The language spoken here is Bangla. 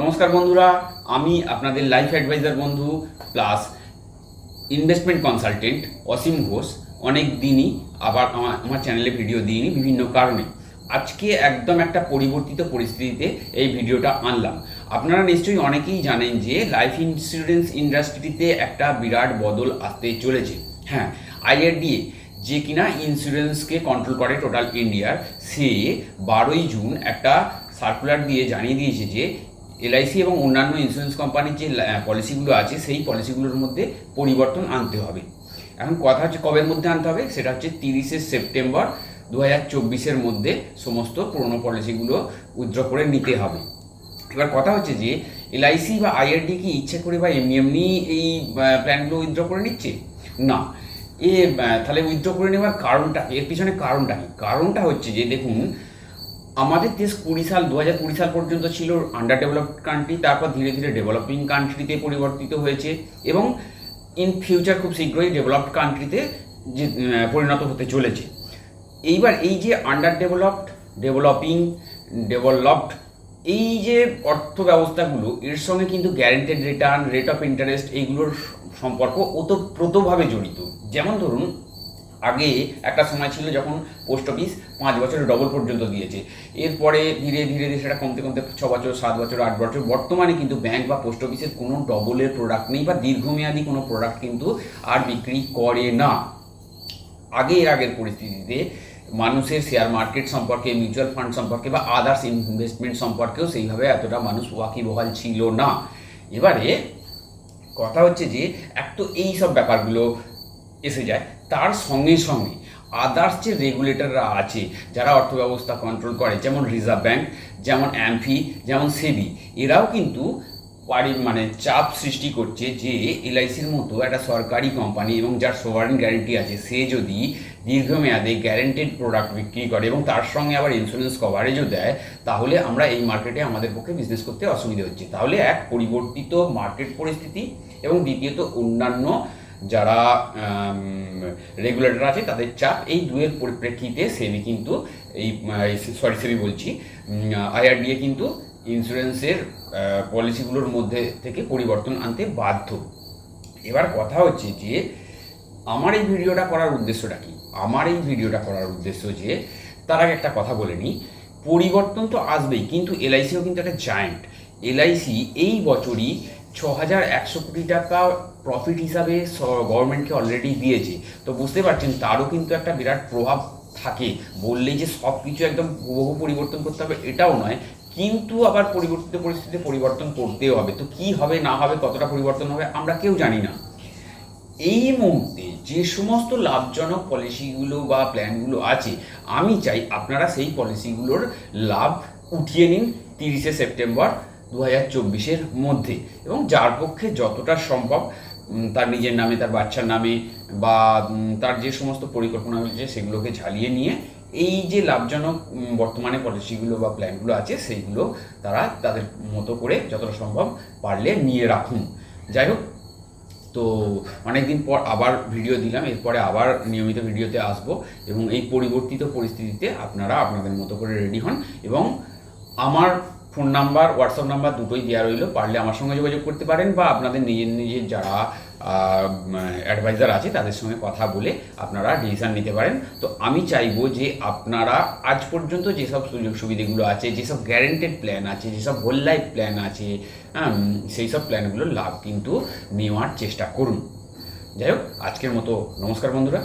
নমস্কার বন্ধুরা, আমি আপনাদের লাইফ অ্যাডভাইজার বন্ধু plus investment consultant Asim Ghosh. অনেক দিনই আবার আমার আমার চ্যানেলে ভিডিও দিইনি বিভিন্ন কারণে। আজকে একদম একটা পরিবর্তিত পরিস্থিতিতে এই ভিডিওটা আনলাম। আপনারা নিশ্চয়ই অনেকেই জানেন যে লাইফ ইন্স্যুরেন্স ইন্ডাস্ট্রিতে একটা বিরাট বদল আসতে চলেছে। হ্যাঁ আইআরডিএ যে কিনা ইন্স্যুরেন্সকে কন্ট্রোল করে টোটাল ইন্ডিয়ার সে বারোই জুন একটা সার্কুলার দিয়ে জানিয়ে দিয়েছে যে এলআইসি এবং অন্যান্য ইন্স্যুরেন্স কোম্পানির যে পলিসিগুলো আছে, সেই পলিসিগুলোর মধ্যে পরিবর্তন আনতে হবে। এখন কথা হচ্ছে কবের মধ্যে আনতে হবে? সেটা হচ্ছে তিরিশে সেপ্টেম্বর দু হাজার চব্বিশের মধ্যে সমস্ত পুরনো পলিসিগুলো উইথড্র করে নিতে হবে। এবার কথা হচ্ছে যে, এলআইসি বা আইআরডি কি ইচ্ছে করে বা এমনি এমনি এই প্ল্যানগুলো উইথড্র করে নিচ্ছে? না। এ তাহলে উইথড্র করে নেওয়ার কারণটা, এর পিছনে কারণটা কি? কারণটা হচ্ছে যে, দেখুন আমাদের দেশ কুড়ি সাল দু হাজার কুড়ি সাল পর্যন্ত ছিল আন্ডার ডেভেলপড কান্ট্রি তারপর ধীরে ধীরে ডেভেলপিং কান্ট্রিতে পরিবর্তিত হয়েছে এবং ইন ফিউচার খুব শীঘ্রই ডেভেলপড কান্ট্রিতে যে পরিণত হতে চলেছে। এইবার এই যে আন্ডার ডেভেলপড ডেভেলপিং ডেভেলপড এই যে অর্থ ব্যবস্থাগুলো এর সঙ্গে কিন্তু guaranteed return rate of interest এইগুলোর সম্পর্ক ওতপ্রোতভাবে জড়িত। যেমন ধরুন আগে একটা সময় ছিল যখন পোস্ট অফিস পাঁচ বছরের ডবল পর্যন্ত দিয়েছে। এরপরে ধীরে ধীরে ধীরে সেটা কমতে কমতে ছ বছর, সাত বছর, আট বছর, বর্তমানে কিন্তু ব্যাংক বা পোস্ট অফিসের কোনো ডবলের প্রোডাক্ট নেই বা দীর্ঘমেয়াদী কোনো প্রোডাক্ট কিন্তু আর বিক্রি করে না। আগে এর আগের পরিস্থিতিতে মানুষের শেয়ার মার্কেট সম্পর্কে মিউচুয়াল ফান্ড সম্পর্কে বা আদার্স ইনভেস্টমেন্ট সম্পর্কেও সেইভাবে এতটা মানুষ ওয়াকিবহাল ছিল না। এবারে কথা হচ্ছে যে, এক তো এই সব ব্যাপারগুলো এসে যায়। তার সঙ্গে সঙ্গে আদার্স যে রেগুলেটররা আছে, যারা অর্থব্যবস্থা কন্ট্রোল করে, যেমন রিজার্ভ ব্যাঙ্ক যেমন অ্যাম্ফি যেমন সেবি এরাও কিন্তু পারি মানে চাপ সৃষ্টি করছে যে এলআইসির মতো একটা সরকারি কোম্পানি এবং যার সোভারেন গ্যারেন্টি আছে, সে যদি দীর্ঘমেয়াদে গ্যারেন্টেড প্রোডাক্ট বিক্রি করে এবং তার সঙ্গে আবার ইন্স্যুরেন্স কভারেজও দেয়, তাহলে আমরা এই মার্কেটে আমাদের পক্ষে বিজনেস করতে অসুবিধা হচ্ছে। তাহলে এক পরিবর্তিত মার্কেট পরিস্থিতি এবং দ্বিতীয়ত অন্যান্য যারা রেগুলেটর আছে, তাদের চাপ এই দুয়ের পরিপ্রেক্ষিতে সেবি কিন্তু এই সরি সেবি বলছি আইআরডিএ কিন্তু ইন্স্যুরেন্সের পলিসিগুলোর মধ্যে থেকে পরিবর্তন আনতে বাধ্য। এবার কথা হচ্ছে যে, আমার এই ভিডিওটা করার উদ্দেশ্যটা কি? আমার এই ভিডিওটা করার উদ্দেশ্য যে, তার আগে একটা কথা বলে নিই, পরিবর্তন তো আসবেই, কিন্তু এলআইসিও কিন্তু একটা জায়েন্ট এলআইসি এই বছরই ছ হাজার একশো কোটি টাকা প্রফিট হিসাবে গভর্নমেন্টকে অলরেডি দিয়েছে। তো বুঝতে পারছেন, তারও কিন্তু একটা বিরাট প্রভাব থাকে। বললেই যে সব কিছু একদম হুবহু পরিবর্তন করতে হবে, এটাও নয়। কিন্তু আবার পরিবর্তিত পরিস্থিতিতে পরিবর্তন করতেও হবে। তো কি হবে, না হবে, কতটা পরিবর্তন হবে, আমরা কেউ জানি না। এই মুহূর্তে যে সমস্ত লাভজনক পলিসিগুলো বা প্ল্যানগুলো আছে, আমি চাই আপনারা সেই পলিসিগুলোর লাভ উঠিয়ে নিন তিরিশে সেপ্টেম্বর। দু হাজার চব্বিশের মধ্যে। এবং যার পক্ষে যতটা সম্ভব তার নিজের নামে, তার বাচ্চার নামে বা তার যে সমস্ত পরিকল্পনা রয়েছে সেগুলোকে ঝালিয়ে নিয়ে এই যে লাভজনক বর্তমানে পলিসিগুলো বা প্ল্যানগুলো আছে, সেইগুলো তারা তাদের মতো করে যতটা সম্ভব পারলে নিয়ে রাখুন। যাই হোক, তো অনেকদিন পর আবার ভিডিও দিলাম, এরপরে আবার নিয়মিত ভিডিওতে আসব এবং এই পরিবর্তিত পরিস্থিতিতে আপনারা আপনাদের মতো করে রেডি হন এবং আমার ফোন নাম্বার হোয়াটসঅ্যাপ নাম্বার দুটোই দেওয়া রইল। পারলে আমার সঙ্গে যোগাযোগ করতে পারেন বা আপনাদের নিজের নিজের যারা অ্যাডভাইজার আছে তাদের সঙ্গে কথা বলে আপনারা ডিসিশান নিতে পারেন। তো আমি চাইব যে আপনারা আজ পর্যন্ত যেসব সুযোগ সুবিধাগুলো আছে যেসব গ্যারেন্টেড প্ল্যান আছে যেসব হোল লাইফ প্ল্যান আছে হ্যাঁ, সেই সব প্ল্যানগুলোর লাভ কিন্তু নেওয়ার চেষ্টা করুন। যাই হোক আজকের মতো নমস্কার বন্ধুরা।